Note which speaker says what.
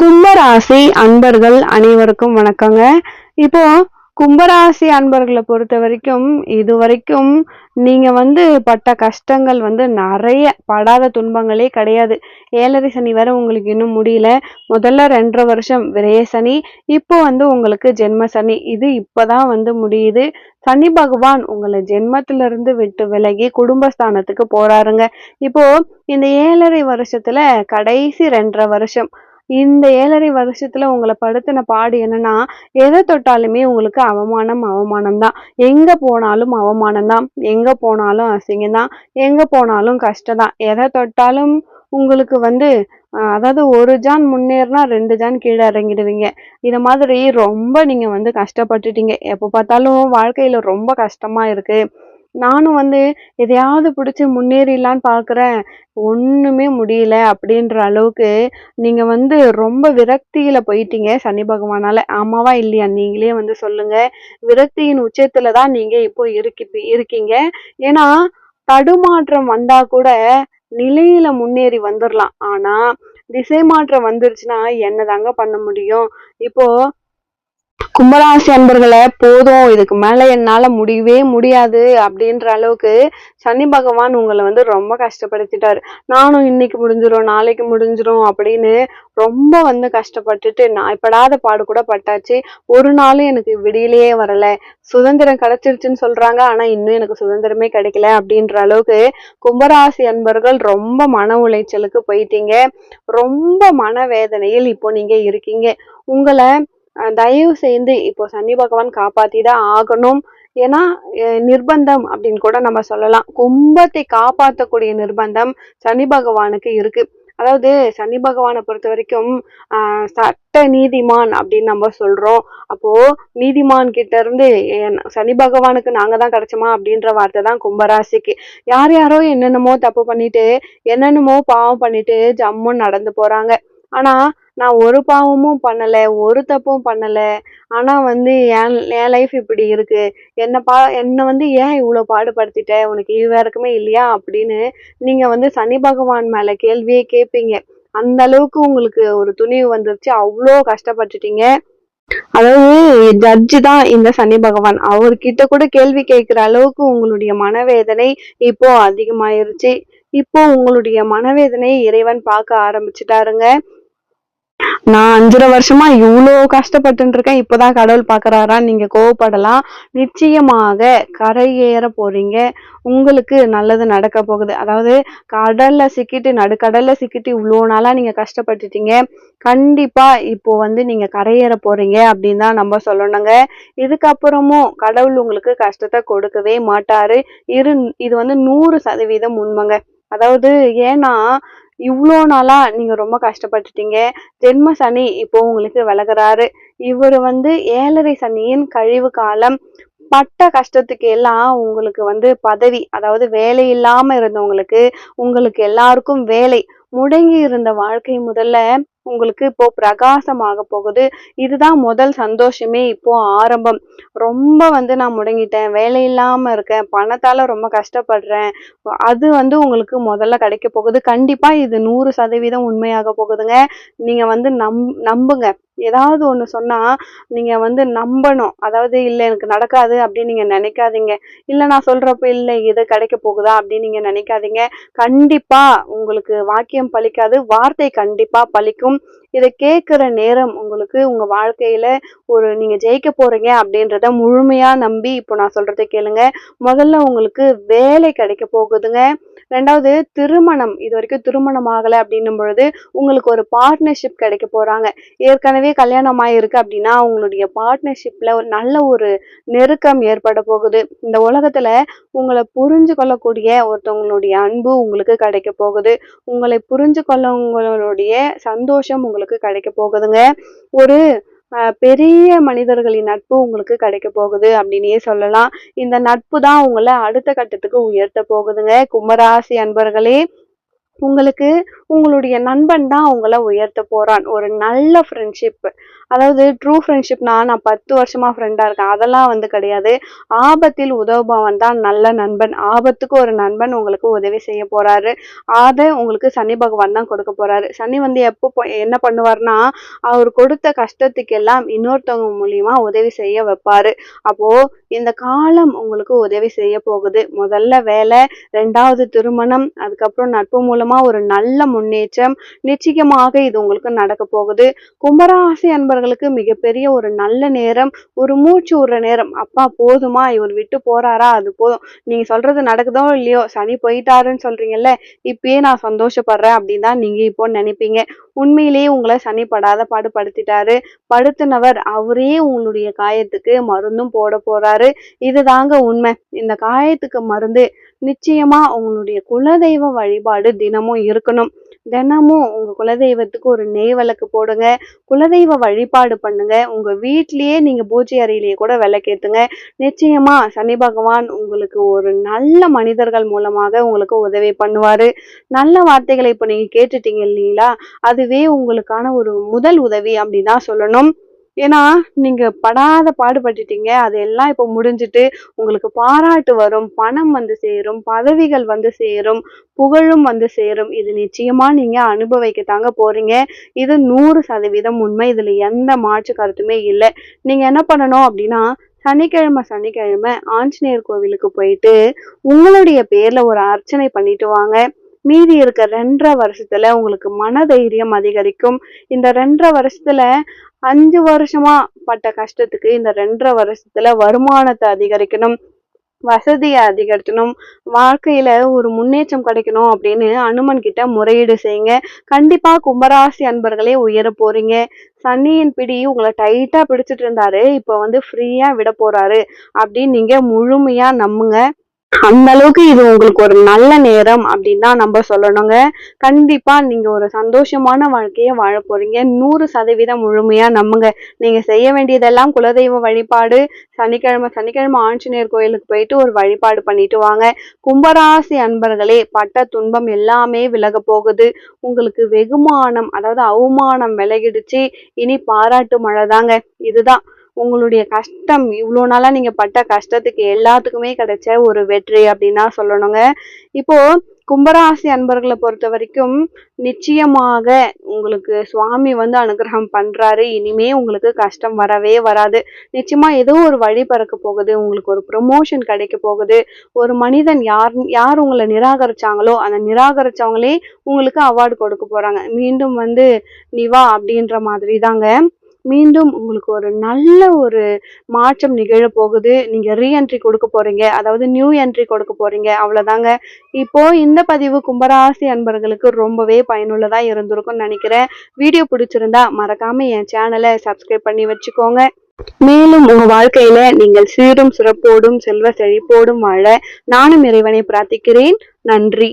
Speaker 1: கும்பராசி அன்பர்கள் அனைவருக்கும் வணக்கங்க. இப்போ கும்பராசி அன்பர்களை பொறுத்த வரைக்கும் இது வரைக்கும் நீங்க வந்து பட்ட கஷ்டங்கள் வந்து நிறைய படாத துன்பங்களே கிடையாது. ஏழரை சனி வரை உங்களுக்கு இன்னும் முடியல. முதல்ல ரெண்டரை வருஷம் விரைய சனி இப்போ வந்து உங்களுக்கு ஜென்ம சனி. இது இப்போதான் வந்து முடியுது. சனி பகவான் உங்களை ஜென்மத்திலிருந்து விட்டு விலகி குடும்பஸ்தானத்துக்கு போறாருங்க. இப்போ இந்த ஏழரை வருஷத்துல கடைசி ரெண்டரை வருஷம் இந்த ஏழரை வருஷத்துல உங்களை படுத்தின பாடு என்னன்னா எதை தொட்டாலுமே உங்களுக்கு அவமானம் அவமானம் தான். எங்க போனாலும் அவமானம் தான். எங்க போனாலும் அசிங்கம் தான். எங்க போனாலும் கஷ்டம் தான். எதை தொட்டாலும் உங்களுக்கு வந்து அதாவது ஒரு ஜான் முன்னேறினா ரெண்டு ஜான் கீழே இறங்கிடுவீங்க. இது மாதிரி ரொம்ப நீங்க வந்து கஷ்டப்பட்டுட்டீங்க. எப்போ பார்த்தாலும் வாழ்க்கையில ரொம்ப கஷ்டமா இருக்கு. நானும் வந்து எதையாவது பிடிச்சி முன்னேறிடலான்னு பார்க்குறேன் ஒன்றுமே முடியல அப்படின்ற அளவுக்கு நீங்கள் வந்து ரொம்ப விரக்தியில் போயிட்டீங்க சனி பகவானால. ஆமாவா இல்லையா? நீங்களே வந்து சொல்லுங்கள் விரக்தியின் உச்சத்தில் தான் நீங்கள் இப்போ இருக்கி இருக்கீங்க. ஏன்னா தடுமாற்றம் வந்தால் கூட நிலையில முன்னேறி வந்துடலாம் ஆனால் திசை மாற்றம் வந்துருச்சுன்னா என்னதாங்க பண்ண முடியும்? இப்போ கும்பராசி அன்பர்களை போதும். இதுக்கு மேல என்னால முடியவே முடியாது அப்படின்ற அளவுக்கு சனி பகவான் உங்களை வந்து ரொம்ப கஷ்டப்படுத்திட்டாரு. நானும் இன்னைக்கு முடிஞ்சிரும் நாளைக்கு முடிஞ்சிரும் அப்படின்னு ரொம்ப வந்து கஷ்டப்பட்டுட்டு நான் இப்படாத பாடு கூட பட்டாச்சு. ஒரு நாளும் எனக்கு விடியிலேயே வரல. சுதந்திரம் கிடைச்சிருச்சுன்னு சொல்றாங்க. ஆனா இன்னும் எனக்கு சுதந்திரமே கிடைக்கல அப்படின்ற அளவுக்கு கும்பராசி அன்பர்கள் ரொம்ப மன உளைச்சலுக்கு போயிட்டீங்க. ரொம்ப மனவேதனையில் இப்போ நீங்க இருக்கீங்க. உங்களை தயவு செய்து இப்போ சனி பகவான் காப்பாத்தி தான் ஆகணும். ஏன்னா நிர்பந்தம் அப்படின்னு கூட நம்ம சொல்லலாம். கும்பத்தை காப்பாற்றக்கூடிய நிர்பந்தம் சனி பகவானுக்கு இருக்கு. அதாவது சனி பகவானை பொறுத்த வரைக்கும் சட்ட நீதிமான் அப்படின்னு நம்ம சொல்றோம். அப்போ நீதிமான் கிட்ட இருந்து சனி பகவானுக்கு நாங்க தான் கிடைச்சோமா அப்படின்ற வார்த்தை தான் கும்பராசிக்கு. யார் யாரோ என்னென்னமோ தப்பு பண்ணிட்டு என்னென்னமோ பாவம் பண்ணிட்டு ஜம்முன்னு நடந்து போறாங்க. ஆனால் நான் ஒரு பாவமும் பண்ணலை ஒரு தப்பும் பண்ணலை. ஆனால் வந்து என் என் லைஃப் இப்படி இருக்குது என்னை பா என்னை வந்து ஏன் இவ்வளோ பாடுபடுத்திட்ட? உனக்கு இது வரைக்குமே இல்லையா? அப்படின்னு நீங்கள் வந்து சனி பகவான் மேலே கேள்வியே கேட்பீங்க அந்த அளவுக்கு உங்களுக்கு ஒரு துணிவு வந்துருச்சு. அவ்வளோ கஷ்டப்பட்டுட்டீங்க. அதாவது ஜட்ஜு தான் இந்த சனி பகவான். அவர்கிட்ட கூட கேள்வி கேட்குற அளவுக்கு உங்களுடைய மனவேதனை இப்போ அதிகமாயிருச்சு. இப்போ உங்களுடைய மனவேதனையை இறைவன் பார்க்க ஆரம்பிச்சுட்டாருங்க. நான் அஞ்சரை வருஷமா இவ்வளோ கஷ்டப்பட்டு இருக்கேன். இப்போதான் கடவுள் பாக்குறாரா? நீங்க கோவப்படலாம். நிச்சயமாக கரையேற போறீங்க. உங்களுக்கு நல்லது நடக்க போகுது. அதாவது கடல்ல சிக்கிட்டு நடுக்கடல்ல சிக்கிட்டு இவ்வளோ நாளா நீங்க கஷ்டப்பட்டுட்டீங்க. கண்டிப்பா இப்போ வந்து நீங்க கரையேற போறீங்க அப்படின்னு தான் நம்ம சொல்லணுங்க. இதுக்கப்புறமும் கடவுள் உங்களுக்கு கஷ்டத்தை கொடுக்கவே மாட்டாரு. இரு இது வந்து நூறு சதவீதம் உண்மைங்க. அதாவது ஏன்னா இவ்வளோ நாளா நீங்க ரொம்ப கஷ்டப்பட்டுட்டீங்க. ஜென்ம சனி இப்போ உங்களுக்கு விலகிறாரு. இவர் வந்து ஏழரை சனியின் கழிவு காலம். பட்ட கஷ்டத்துக்கு எல்லாம் உங்களுக்கு வந்து பதவி அதாவது வேலை இல்லாம இருந்தவங்களுக்கு உங்களுக்கு எல்லாருக்கும் வேலை. முடங்கி இருந்த வாழ்க்கை முதல்ல உங்களுக்கு இப்போ பிரகாசமாக போகுது. இதுதான் முதல் சந்தோஷமே இப்போ ஆரம்பம். ரொம்ப வந்து நான் முடங்கிட்டேன். வேலை இல்லாம இருக்கேன். பணத்தால ரொம்ப கஷ்டப்படுறேன். அது வந்து உங்களுக்கு முதல்ல கிடைக்க போகுது. கண்டிப்பா இது நூறு சதவீதம் உண்மையாக போகுதுங்க. நீங்க வந்து நம் நம்புங்க. ஏதாவது ஒன்று சொன்னால் நீங்கள் வந்து நம்பணும். அதாவது இல்லை எனக்கு நடக்காது அப்படின்னு நீங்கள் நினைக்காதீங்க. இல்லை நான் சொல்கிறப்ப இல்லை இது கிடைக்க போகுதா அப்படின்னு நீங்கள் நினைக்காதீங்க. கண்டிப்பாக உங்களுக்கு வாக்கியம் பலிக்காது. வார்த்தை கண்டிப்பாக பலிக்கும். இதை கேட்குற நேரம் உங்களுக்கு உங்கள் வாழ்க்கையில் ஒரு நீங்கள் ஜெயிக்க போகிறீங்க அப்படின்றத முழுமையாக நம்பி இப்போ நான் சொல்கிறத கேளுங்க. முதல்ல உங்களுக்கு வேலை கிடைக்க போகுதுங்க. ரெண்டாவது திருமணம். இது வரைக்கும் திருமணம் ஆகலை அப்படின்னும் பொழுது உங்களுக்கு ஒரு பார்ட்னர்ஷிப் கிடைக்க போகிறாங்க ஏற்கனவே கல்யாணம் ஆயிருக்கு அப்படின்னா அவங்களுடைய பார்ட்னர்ஷிப்ல ஒரு நல்ல ஒரு நெருக்கம் ஏற்பட போகுது. இந்த உலகத்துல உங்களை புரிஞ்சு கொள்ளக்கூடிய ஒருத்தவங்களுடைய அன்பு உங்களுக்கு கிடைக்க போகுது. உங்களை புரிஞ்சு கொள்ளவங்களுடைய சந்தோஷம் உங்களுக்கு கிடைக்க போகுதுங்க. ஒரு பெரிய மனிதர்களின் நட்பு உங்களுக்கு கிடைக்க போகுது அப்படின்னே சொல்லலாம். இந்த நட்பு தான் உங்களை அடுத்த கட்டத்துக்கு உயர்த்த போகுதுங்க. கும்பராசி அன்பர்களே உங்களுக்கு உங்களுடைய நண்பன் தான் உங்கள உயர்த்த போகிறான் ஒரு நல்ல ஃப்ரெண்ட்ஷிப். அதாவது ட்ரூ ஃப்ரெண்ட்ஷிப்னா நான் பத்து வருஷமாக ஃப்ரெண்டாக இருக்கேன். அதெல்லாம் வந்து கிடையாது. ஆபத்தில் உதவுபவன் தான் நல்ல நண்பன். ஆபத்துக்கு ஒரு நண்பன் உங்களுக்கு உதவி செய்ய போகிறாரு அதை உங்களுக்கு சனி பகவான் தான் கொடுக்க போகிறாரு சனி வந்து எப்போ என்ன பண்ணுவார்னா, அவர் கொடுத்த கஷ்டத்துக்கெல்லாம் இன்னொருத்தவங்க மூலியமாக உதவி செய்ய வைப்பார் அப்போது இந்த காலம் உங்களுக்கு உதவி செய்ய போகுது. முதல்ல வேலை, ரெண்டாவது திருமணம், அதுக்கப்புறம் நட்பு மூலமா ஒரு நல்ல முன்னேற்றம். நிச்சயமாக இது உங்களுக்கு நடக்க போகுது. கும்பராசி அன்பர்களுக்கு மிகப்பெரிய ஒரு நல்ல நேரம். ஒரு மூச்சு விடுற நேரம். அப்பா போதுமா இவர் விட்டு போறாரா அது போதும். நீங்க சொல்றது நடக்குதோ இல்லையோ சனி போயிட்டாருன்னு சொல்றீங்கல்ல, இப்பயே நான் சந்தோஷப்படுறேன் அப்படின்னு தான் நீங்க இப்போ நினைப்பீங்க. உண்மையிலேயே உங்களை சனி படாத பாடு படுத்திட்டாரு. அவரே உங்களுடைய காயத்துக்கு மருந்தும் போட போறாரு. இதுதாங்க உண்மை. இந்த காயத்துக்கு மருந்து நிச்சயமா உங்களுடைய குலதெய்வ வழிபாடு தினமும் இருக்கணும். தினமும் உங்க குலதெய்வத்துக்கு ஒரு நெய் விளக்கு போடுங்க. குலதெய்வ வழிபாடு பண்ணுங்க. உங்க வீட்லயே நீங்க பூஜை அறையிலேயே கூட விளக்கேத்துங்க. நிச்சயமா சனி பகவான் உங்களுக்கு ஒரு நல்ல மனிதர்கள் மூலமாக உங்களுக்கு உதவி பண்ணுவாரு. நல்ல வார்த்தைகளை இப்ப நீங்க கேட்டுட்டீங்க இல்லைங்களா அதுவே உங்களுக்கான ஒரு முதல் உதவி அப்படின்னு தான் சொல்லணும். ஏன்னா, நீங்க படாத பாடுபட்டுட்டீங்க. அதெல்லாம் இப்ப முடிஞ்சுட்டு உங்களுக்கு பாராட்டு வரும். பணம் வந்து சேரும். பதவிகள் வந்து சேரும். புகழும் வந்து சேரும். இது நிச்சயமா நீங்க அனுபவிக்க தாங்க போறீங்க. இது 100% உண்மை. இதுல எந்த மாற்று கருத்துமே இல்லை நீங்க என்ன பண்ணணும் அப்படின்னா, சனிக்கிழமை சனிக்கிழமை ஆஞ்சநேயர் கோவிலுக்கு போயிட்டு, உங்களுடைய பேர்ல ஒரு அர்ச்சனை பண்ணிட்டு வாங்க. மீதி இருக்க 2 1/2 வருஷத்துல உங்களுக்கு மனதைரியம் அதிகரிக்கும். இந்த 2 1/2 வருஷத்துல அஞ்சு வருஷமா பட்ட கஷ்டத்துக்கு இந்த 2 1/2 வருஷத்துல வருமானத்தை அதிகரிக்கணும். வசதியை அதிகரிக்கணும். வாழ்க்கையில ஒரு முன்னேற்றம் கிடைக்கணும் அப்படின்னு அனுமன் கிட்ட முறையீடு செய்யுங்க. கண்டிப்பா கும்பராசி அன்பர்களே உயர போறீங்க. சனியின் பிடி உங்களை டைட்டா பிடிச்சிட்டு இருந்தாரு. இப்ப வந்து ஃப்ரீயா விட போறாரு அப்படின்னு நீங்க முழுமையா நம்புங்க. அந்த அளவுக்கு இது உங்களுக்கு ஒரு நல்ல நேரம் அப்படின்னு தான் நம்ம சொல்லணுங்க. கண்டிப்பா நீங்க ஒரு சந்தோஷமான வாழ்க்கையை வாழ போறீங்க. 100% முழுமையா நம்புங்க. நீங்க செய்ய வேண்டியதெல்லாம் குலதெய்வ வழிபாடு. சனிக்கிழமை சனிக்கிழமை ஆஞ்சநேயர் கோயிலுக்கு போயிட்டு ஒரு வழிபாடு பண்ணிட்டு வாங்க. கும்பராசி அன்பர்களே பட்ட துன்பம் எல்லாமே விலக போகுது. உங்களுக்கு வெகுமானம் அதாவது அவமானம் விலகிடுச்சு. இனி பாராட்டு மழை தாங்க. இதுதான் உங்களுடைய கஷ்டம் இவ்வளோ நாளாக நீங்கள் பட்ட கஷ்டத்துக்கு எல்லாத்துக்குமே கிடைச்ச ஒரு வெற்றி அப்படின்னு தான் சொல்லணுங்க. இப்போது கும்பராசி அன்பர்களை பொறுத்த வரைக்கும் நிச்சயமாக உங்களுக்கு சுவாமி வந்து அனுகிரகம் பண்றாரு. இனிமே உங்களுக்கு கஷ்டம் வரவே வராது. நிச்சயமா ஏதோ ஒரு வழி பறக்க போகுது. உங்களுக்கு ஒரு ப்ரொமோஷன் கிடைக்க போகுது. ஒரு மனிதன் யார் யார் உங்களை நிராகரிச்சாங்களோ, அந்த நிராகரிச்சவங்களே உங்களுக்கு அவார்ட் கொடுக்க போறாங்க. மீண்டும் வந்து நிவா அப்படின்ற மாதிரி தாங்க. மீண்டும் உங்களுக்கு ஒரு நல்ல ஒரு மாற்றம் நிகழ போகுது. நீங்கள் ரீஎன்ட்ரி கொடுக்க போகிறீங்க அதாவது நியூ என்ட்ரி கொடுக்க போகிறீங்க அவ்வளோதாங்க. இப்போது இந்த பதிவு கும்பராசி அன்பர்களுக்கு ரொம்பவே பயனுள்ளதாக இருந்திருக்கும்னு நினைக்கிறேன். வீடியோ பிடிச்சிருந்தா மறக்காமல் என் சேனலை சப்ஸ்கிரைப் பண்ணி வச்சுக்கோங்க. மேலும் உங்க வாழ்க்கையில நீங்கள் சீரும் சிறப்போடும் செல்வ செழிப்போடும் வாழ நானும் இறைவனை பிரார்த்திக்கிறேன். நன்றி.